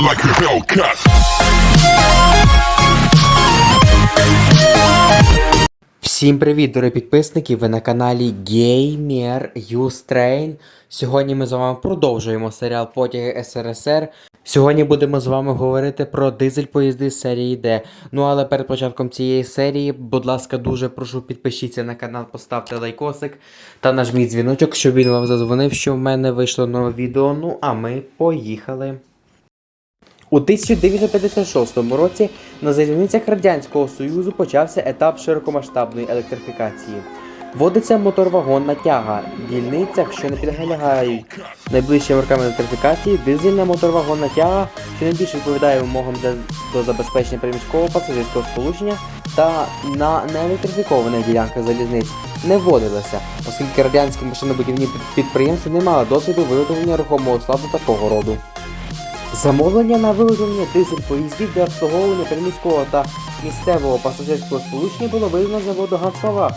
like a Hellcat. Всім привіт, дорогі підписники! Ви на каналі Gamer Ustrain. Сьогодні ми з вами продовжуємо серіал Потяги СРСР. Сьогодні будемо з вами говорити про дизель поїзди серії D. Ну але перед початком цієї серії, будь ласка, дуже прошу підпишіться на канал, поставте лайкосик та нажміть дзвіночок, щоб він вам задзвонив, що в мене вийшло нове відео. Ну а ми поїхали. У 1956 році на залізницях Радянського Союзу почався етап широкомасштабної електрифікації. Вводиться моторвагонна тяга. Дільницях, що не підлягають найближчим рокам електрифікації, дизельна моторвагонна тяга, що найбільше відповідає вимогам для, до забезпечення приміського пасажирського сполучення та на неелектрифікованих ділянках залізниць не вводилася, оскільки радянські машинобудівні підприємства не мали досвіду виготовлення рухомого складу такого роду. Замовлення на виготовлення дизель поїздів для обслуговування приміського та місцевого пасажирського сполучення було видано заводу Ганслава,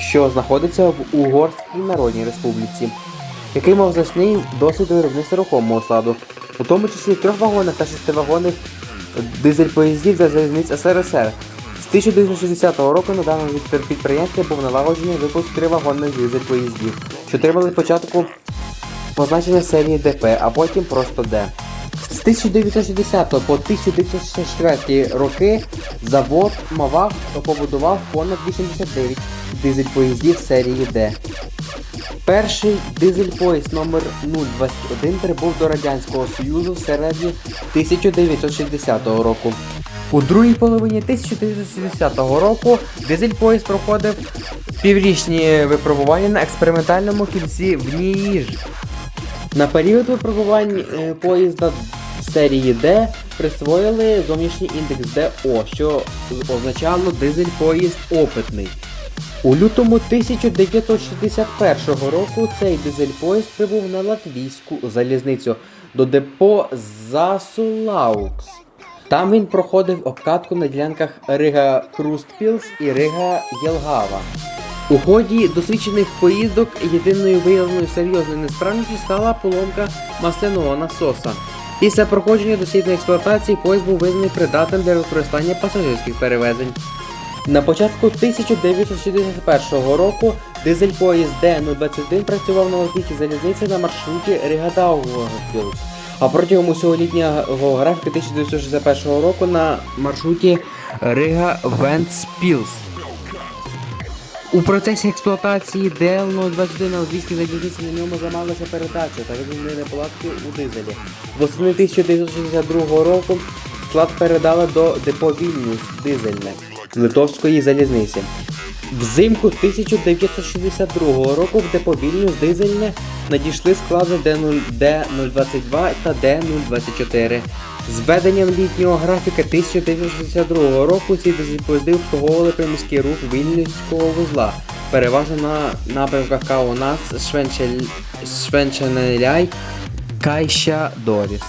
що знаходиться в Угорській Народній Республіці, який мав значний досвід виробництва рухомого складу, у тому числі трьохвагонних та шестивагонних дизель поїздів для залізниць СРСР. З 1960 року на даному підприємстві був налагоджений випуск тривагонних дизель поїздів, що отримали початку позначення серії ДП, а потім просто Д. З 1960 по 1964 роки завод Мавах побудував понад 89 дизель поїздів серії Д. Перший дизель поїзд номер 021 прибув до Радянського Союзу в середині 1960 року. У другій половині 1960 року дизель поїзд проходив піврічні випробування на експериментальному кільці в Ніїж. На період випробувань е, поїзда серії D присвоїли зовнішній індекс ДО, що означало дизель поїзд опитний. У лютому 1961 року цей дизель поїзд прибув на латвійську залізницю до депо Засулаукс. Там він проходив обкатку на ділянках Рига Крустпілс і Рига Єлгава. У ході досвідчених поїздок єдиною виявленою серйозною несправністю стала поломка масляного насоса. Після проходження дослідної експлуатації поїзд був визнаний придатним для використання пасажирських перевезень. На початку 1961 року дизель поїзд Д-021 працював на латвійській залізниці на маршруті Ригадаугпілс, а протягом усього літнього графіка 1961 року на маршруті Рига Вентспілс. У процесі експлуатації ДЛ-021 на латвійській залізниці на ньому займалася передача та виявлені неполадки у дизелі. Восени 1962 року склад передали до депо Вільнюс дизельне Литовської залізниці. Взимку 1962 року в депо Вільнюс дизельне надійшли склади D0, D022 та D024. З введенням літнього графіка 1962 року ці дизель-поїзди обслуговували приміський рух Вільнюського вузла, переважно на напрямках Каунас, Швенчанеляй, Кайща Доріс.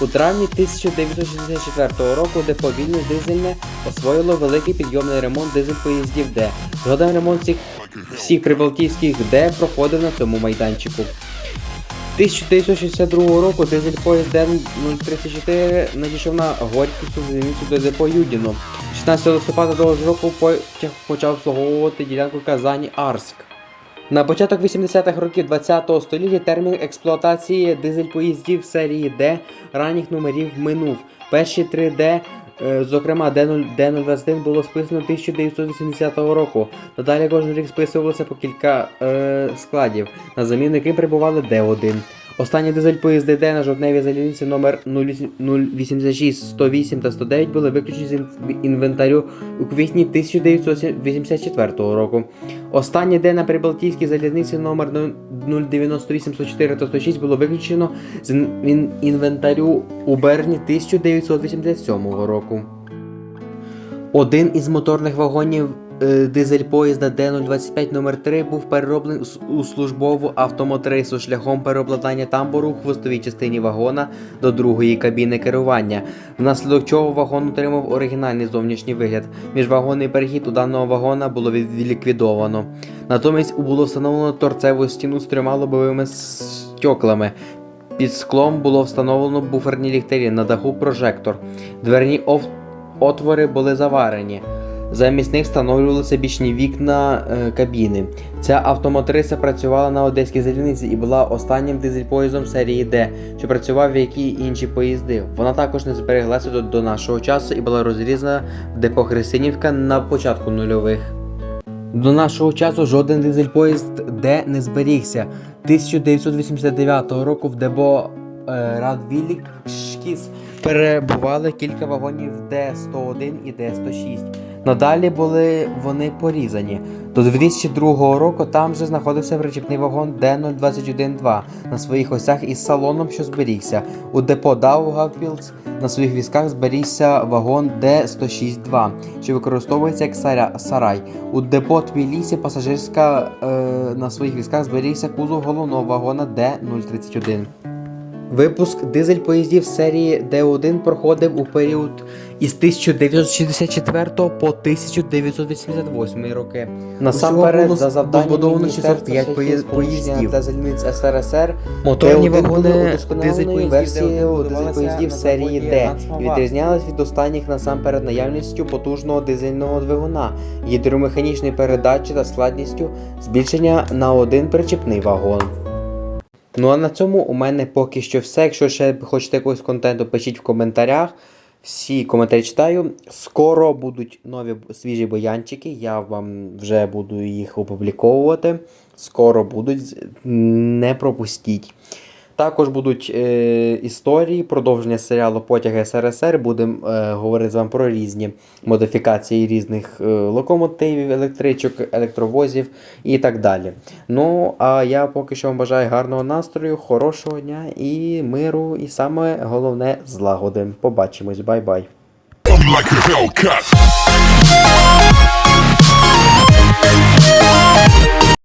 У травні 1964 року депо Вільнюс дизельне освоїло великий підйомний ремонт дизель-поїздів Д. Згодом ремонт всіх, всіх прибалтійських Д проходив на цьому майданчику. 1962 року дизель поїзд Д-034 надійшов на Горьківську залізницю до депо Юдіно. 16 листопада того ж року потяг почав обслуговувати ділянку Казані-Арськ. На початок 80-х років 20-го століття термін експлуатації дизель-поїздів серії D ранніх номерів минув. Перші 3D, е, зокрема D0, D021, було списано 1980 року. Надалі кожен рік списувалося по кілька е, складів, на заміну яким прибували D1. Останні дизель поїзди Д на жовтневій залізниці номер 086, 108 та 109 були виключені з інвентарю у квітні 1984 року. Останнє Д на Прибалтійській залізниці номер 098, 104 та 106 було виключено з інвентарю у березні 1987 року. Один із моторних вагонів дизель поїзда Д-025 номер 3 був перероблений у службову автомотрису шляхом переобладнання тамбуру у хвостовій частині вагона до другої кабіни керування, внаслідок чого вагон отримав оригінальний зовнішній вигляд. Міжвагонний перехід у даного вагона було від- ліквідовано. Натомість було встановлено торцеву стіну з трьома лобовими стеклами. Під склом було встановлено буферні ліхтарі, на даху прожектор. Дверні отвори були заварені. Замість них встановлювалися бічні вікна е, кабіни. Ця автомотриса працювала на Одеській залізниці і була останнім дизель-поїздом серії Д, що працював як і інші поїзди. Вона також не збереглася до, до нашого часу і була розрізана в депо Христинівка на початку нульових. До нашого часу жоден дизель-поїзд Д не зберігся. 1989 року в депо е, Радвілікшкіс перебували кілька вагонів Д-101 і Д-106. Надалі були вони порізані. До 2002 року там же знаходився причіпний вагон Д-021-2 на своїх осях із салоном, що зберігся. У депо Даугавпілс на своїх візках зберігся вагон Д-106-2, що використовується як сарай. У депо Тбілісі пасажирська е, на своїх візках зберігся кузов головного вагона Д-031. Випуск дизель-поїздів серії Д1 проходив у період із 1964 по 1988 роки. Насамперед, за 605 шляхів поїздів. сполучення та залізниць СРСР Моторні Д1 були вагони версією дизель-поїздів серії і відрізнялись від останніх насамперед наявністю потужного дизельного двигуна, гідромеханічної передачі та складністю збільшення на один причіпний вагон. Ну а на цьому у мене поки що все. Якщо ще хочете якогось контенту, пишіть в коментарях. Всі коментарі читаю. Скоро будуть нові свіжі боянчики. Я вам вже буду їх опубліковувати. Скоро будуть, не пропустіть. Також будуть е, історії, продовження серіалу Потяг СРСР. Будемо е, говорити з вами про різні модифікації різних е, локомотивів, електричок, електровозів і так далі. Ну, а я поки що вам бажаю гарного настрою, хорошого дня і миру, і саме головне злагоди. Побачимось, бай-бай. like a